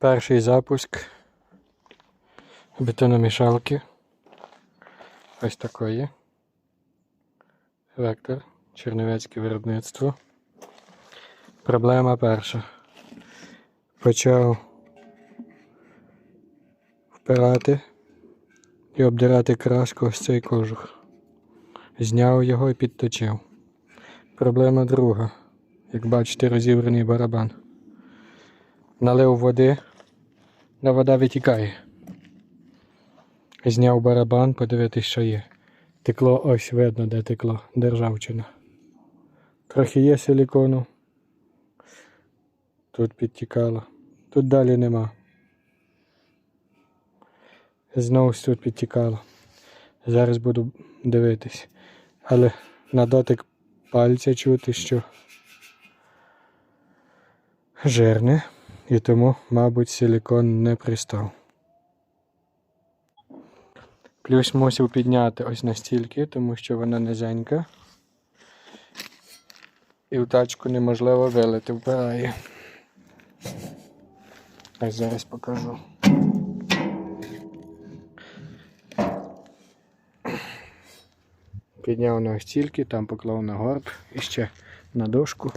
Перший запуск бетономішалки. Ось такої. Вектор. Чернівецьке виробництво. Проблема перша. Почав впирати і обдирати краску ось цей кожух. Зняв його і підточив. Проблема друга. Як бачите, розібраний барабан. Налив води, але вода витікає. Зняв барабан, подивитись, що є. Текло ось видно, де текло, державчина. Трохи є силікону. Тут підтікало. Тут далі нема. Знову тут підтікало. Зараз буду дивитись. Але на дотик пальця чути, що жирне, і тому, мабуть, силікон не пристав. Плюс мусив підняти ось настільки, тому що вона низенька. І в тачку неможливо вилити, впирає. Ось зараз покажу. Підняв на стільки, там поклав на горб і ще на дошку.